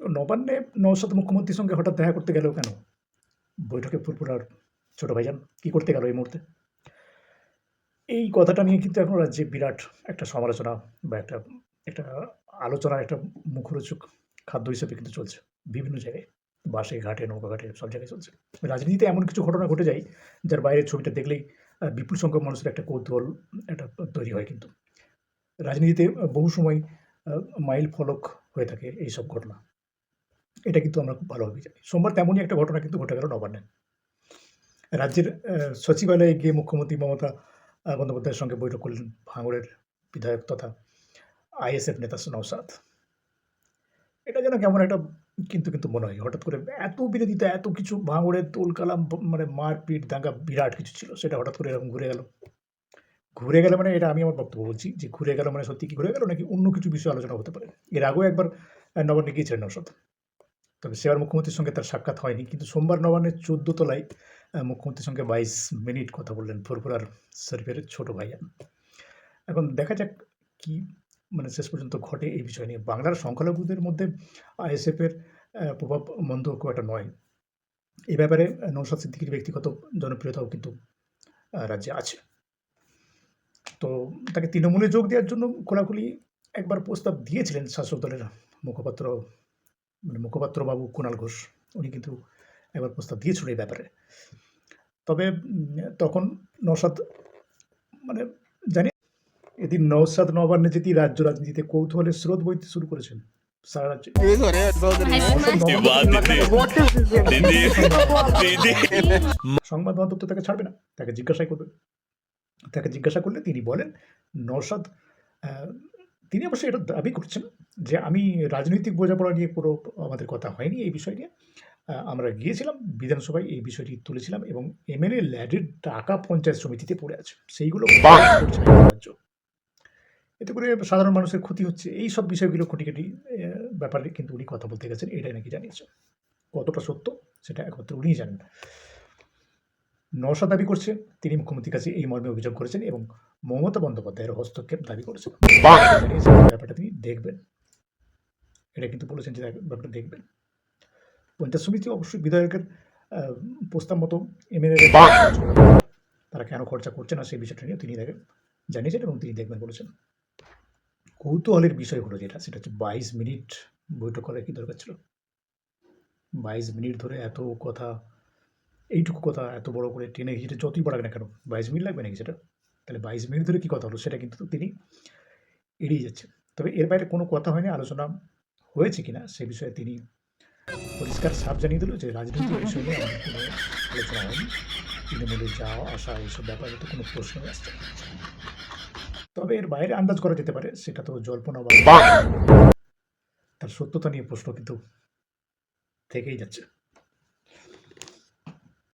নবান্নে নওশাদ মুখ্যমন্ত্রীর সঙ্গে হঠাৎ দেখা করতে গেল কেন? বৈঠকে ফুরফুরার ছোট ভাইজান কি করতে গেল এই মুহূর্তে? এই কথাটা নিয়ে কিন্তু এখন রাজ্যে বিরাট একটা সমালোচনা বা একটা একটা আলোচনার একটা মুখরোচক খাদ্য হিসেবে কিন্তু চলছে বিভিন্ন জায়গায়। বাসে ঘাটে, নৌকা ঘাটে সব জায়গায় চলছে। রাজনীতিতে এমন কিছু ঘটনা ঘটে যায় যার বাইরের ছবিটা দেখলেই বিপুল সংখ্যক মানুষের একটা কৌতূহল, একটা তৈরি হয় কিন্তু। রাজনীতিতে বহু সময় মাইল ফলক হয়ে থাকে এই সব ঘটনা। এটা কিন্তু আমরা খুব ভালোভাবে জানি। সোমবার তেমনই একটা ঘটনা কিন্তু ঘটে গেল নবান্নে। রাজ্যের সচিবালয়ে গিয়ে মুখ্যমন্ত্রী মমতা বন্দ্যোপাধ্যায়ের সঙ্গে বৈঠক করলেন ভাঙড়ের বিধায়ক তথা আইএসএফ নেতা নৌসাদ এটা যেন কেমন একটা কিন্তু কিন্তু মনে হয়। হঠাৎ করে এত বিরোধিতা, এত কিছু ভাঙড়ের তোল কালাম মানে মারপিট, দাঙ্গা বিরাট কিছু ছিল, সেটা হঠাৎ করে এরকম ঘুরে গেল। ঘুরে গেলে মানে এটা আমি আমার বক্তব্য বলছি, যে ঘুরে গেল মানে সত্যি কি ঘুরে গেল নাকি অন্য কিছু বিষয়ে আলোচনা হতে পারে? এর আগেও একবার নবান্নে গিয়েছিলেন নৌসাদ তবে সেবার মুখ্যমন্ত্রীর সঙ্গে তার সাক্ষাৎ হয়নি। কিন্তু সোমবার নবান্নের চোদ্দ তলায় মুখ্যমন্ত্রীর সঙ্গে বাইশ মিনিট কথা বললেন ফুরফুরার শরীফের ছোট ভাইয়া। এখন দেখা যাক কি মানে শেষ পর্যন্ত ঘটে এই বিষয় নিয়ে। বাংলার সংখ্যালঘুদের মধ্যে আইএসএফের প্রভাব মন্দ খুব একটা নয়। এই ব্যাপারে নৌসাদ সিদ্দিকির ব্যক্তিগত জনপ্রিয়তাও কিন্তু রাজ্যে আছে। তো তাকে তৃণমূলে যোগ দেওয়ার জন্য খোলাখুলি একবার প্রস্তাব দিয়েছিলেন শাসক দলের মুখপাত্র মানে মুখপাত্র বাবু কুণাল ঘোষ উনি কিন্তু একবার প্রস্তাব দিয়েছিল এই ব্যাপারে। তবে তখন নৌসাদ মানে জানি এদিন নৌসাদ নবান্নে যেটি রাজ্য রাজনীতিতে কৌতূহলের স্রোত বইতে শুরু করেছেন সারা রাজ্যে। সংবাদ মাধ্যম তো তাকে ছাড়বে না তাকে জিজ্ঞাসাই করবে। তাকে জিজ্ঞাসা করলে তিনি বলেন নৌসাদ আহ, তিনি অবশ্য এটা দাবি করছেন যে আমি রাজনৈতিক বোঝাপড়া নিয়ে কোনো আমাদের কথা হয়নি এই বিষয় নিয়ে। আমরা গিয়েছিলাম বিধানসভায় এই বিষয়টি তুলেছিলাম এবং এমএলএ ল্যাডের টাকা পঞ্চায়েত সমিতিতে পড়ে আছে। সেইগুলো এতে করে সাধারণ মানুষের ক্ষতি হচ্ছে। এই সব বিষয়গুলো খুঁটিখাটি আহ, ব্যাপারে কিন্তু উনি কথা বলতে গেছেন এটাই নাকি জানিয়েছেন। কতটা সত্য সেটা একমাত্র উনিই জানেন। নশা দাবি করছে তিনি মুখ্যমন্ত্রীর কাছে এই মর্মে অভিযোগ করেছেন এবং মমতা বন্দ্যোপাধ্যায়ের হস্তক্ষেপ দাবি করেছিল। ব্যাপারটা তিনি দেখবেন এটা কিন্তু বলেছেন যে ব্যাপারটা দেখবেন। পঞ্চায়েত সমিতি অবশ্যই বিধায়কের প্রস্তাব মতো এমএলএ তারা কেন খরচা করছে না সেই বিষয়টা নিয়ে তিনি দেখেন জানিয়েছেন এবং তিনি দেখবেন বলেছেন। কৌতূহলের বিষয় হলো যেটা সেটা হচ্ছে বাইশ মিনিট বৈঠক করার কি দরকার ছিল? বাইশ মিনিট ধরে এত কথা এইটুকু কথা এত বড় করে টেনে ঘিরে যতই বাড়াক না কেন বাইশ মিনিট লাগবে নাকি সেটা? তাহলে বাইশ মিনিট ধরে কী কথা হলো সেটা কিন্তু তিনি এড়িয়ে যাচ্ছেন। তবে এর বাইরে কোনো কথা হয়নি আলোচনা হয়েছে কিনা সে বিষয়ে তিনি পরিষ্কার সাপ জানিয়ে দিল যে রাজনীতি বিষয় নিয়ে কোনো আলোচনা হয়নি। তৃণমূলে যাওয়া আসা এইসব ব্যাপারে তো কোনো প্রশ্নই আসছে। তবে এর বাইরে আন্দাজ করা যেতে পারে সেটা তো জল্পনা বা তার সত্যতা নিয়ে প্রশ্ন কিন্তু থেকেই যাচ্ছে।